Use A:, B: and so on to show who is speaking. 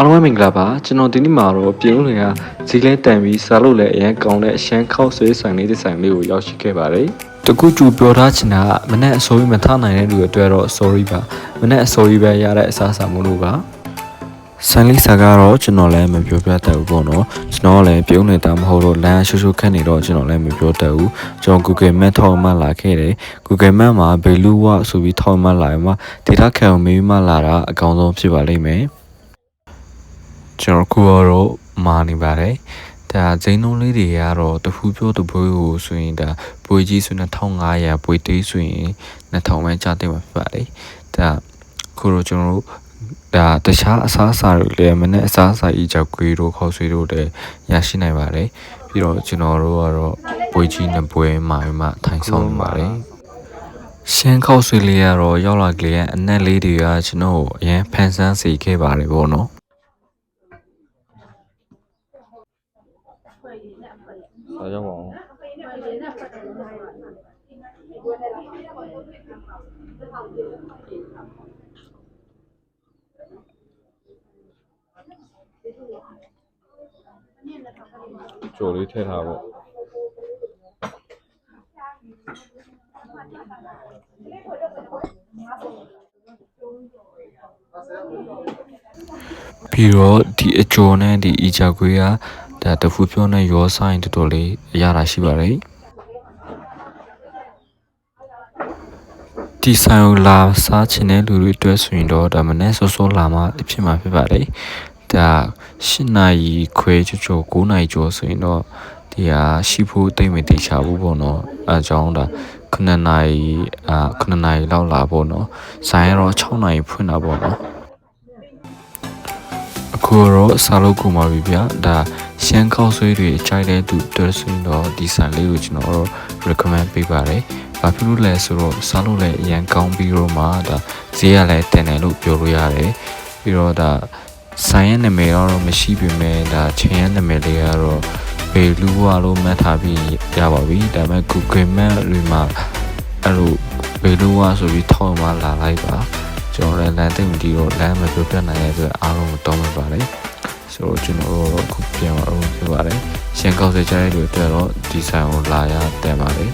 A: အားလုံးပဲမင်္ဂလာပါကျွန်တော်ဒီနေ့မှာတော့ပြင်ဦးလွင်ကဈေးလဲတန်ပြီးစားလို့လည်းအရင်ကောင်းတဲ့အရှမ်းခောက်ဆွေးဆိုင်လေးတစ်ဆိုင်လေးကိုရောက်ရှိခဲ့ပါတယ်တကူကျူပြောထားချင်တာကမနဲ့အစိုးရမထနိုင်တဲ့လူတွေအတွက်တော့ sorry ပါမနဲ့အစိုးရပဲရတဲ့အစားအစာမို့လို့ပါဆန်လီစာကတော့ကျွန်တော်လည်းမပြောပြတတ်ဘူးပေါ့နော်ကျွန်တော်လည်းပြုံးနေတာမဟုတ်တော့လမ်းရှုပ်ရှုပ်ခက်နေတော့ကျွန်တော်လည်းမပြောတတ်ဘူးကျွန်တော် Google Map ထောက်မှလာခဲ့တယ် Google Map မှာဘယ်လူဝဆိုပြီးထောက်မှလာရင်မှ data ခံအောင်မေးမှလာတာအကောင်းဆုံးဖြစ်ပါလိမ့်မယ် ကျွန်တော်ခုကတော့မာနေပါတယ်ဒါဇိန်းလုံးလေးတွေကတော့တဖူးပြောတပွေးကိုဆိုရင်ဒါပွေကြီးဆို2500ပွေတေးဆိုရင်2000ပဲကြားတင်မှာဖြစ်ပါတယ်ဒါခုတော့ကျွန်တော်တို့ဒါတခြားအစားအစာတွေလည်းမနေ့အစားအစာကြီးကြောက်ကွေးတို့ခေါက်ဆွေးတို့လည်းရရှိနိုင်ပါတယ်ပြီးတော့ကျွန်တော်တို့ကတော့ပွေကြီးနှစ်ပွဲမှာမှထိုင်ဆောင်နေပါတယ်ရှင်းခောက်ဆွေးလေးကတော့ရောက်လာကြလေအနက်လေးတွေကကျွန်တော်ကိုအရင်ဖန်ဆန်းစေခဲ့ပါတယ်ပေါ့နော်
B: စားကြပါအောင်ကြော်လေးထည့်ထားပေါ့
A: ပြီးတော့ဒီအကျော်နဲ့ဒီအီချာခွေးက ဒါတဖူပြောနဲ့ရောဆိုင်တော်တော်လေးအရတာရှိပါတယ်ဒီဆိုင်ကိုလာစားချင်တဲ့လူတွေအတွက်ဆိုရင်တော့ဒါမနေ့စောစောလာမှဖြစ်မှာဖြစ်ပါတယ်ဒါ၈နာရီခွဲချောချော9နာရီကျော်ဆိုရင်တော့ဒီဟာရှိဖို့တိတ်မတိချဘူးပေါ့နော်အဲအကြောင်းဒါ9နာရီအာ9နာရီလောက်လာပေါ့နော်ဆိုင်ကတော့6နာရီဖွင့်တာပေါ့နော်အခုတော့စားလို့ကိုမှာပြီဗျာဒါ ရှမ်းခောက်ဆွေးတွေကြိုက်တဲ့သူတွေ့ဆိုရင်တော့ဒီဆိုင်လေးကိုကျွန်တော်တို့ recommend ပေးပါတယ်။ဘာဖြစ်လို့လဲဆိုတော့စားလို့လည်းအရင်ကောင်းပြီးတော့မှဒါဈေးကလည်းတင်တယ်လို့ပြောလို့ရတယ်။ပြီးတော့ဒါဆိုင်ရဲ့နာမည်တော့မရှိပေမဲ့ဒါချိန်ရဲ့နာမည်လေးကတော့ဘေလူဝါလို့မှတ်ထားပြီးရပါပြီ။ဒါပေမဲ့ Google Map တွေမှာအဲ့လိုဘေလူဝါဆိုပြီးထောက်မှလာလိုက်ပါ။ကျွန်တော်လည်းလမ်းသိမ့်မတီးတော့လမ်းမပြောပြနိုင်တဲ့အတွက်အားလုံးကိုတောင်းပန်ပါတယ် ဆိုတော့ကျွန်တော်တို့အခုပြန်အောင်ပြောပါတယ်ရှင်းကောက်စေချတဲ့လူအတွက်တော့ဒီဆိုင်ကိုလာရတန်ပါတယ်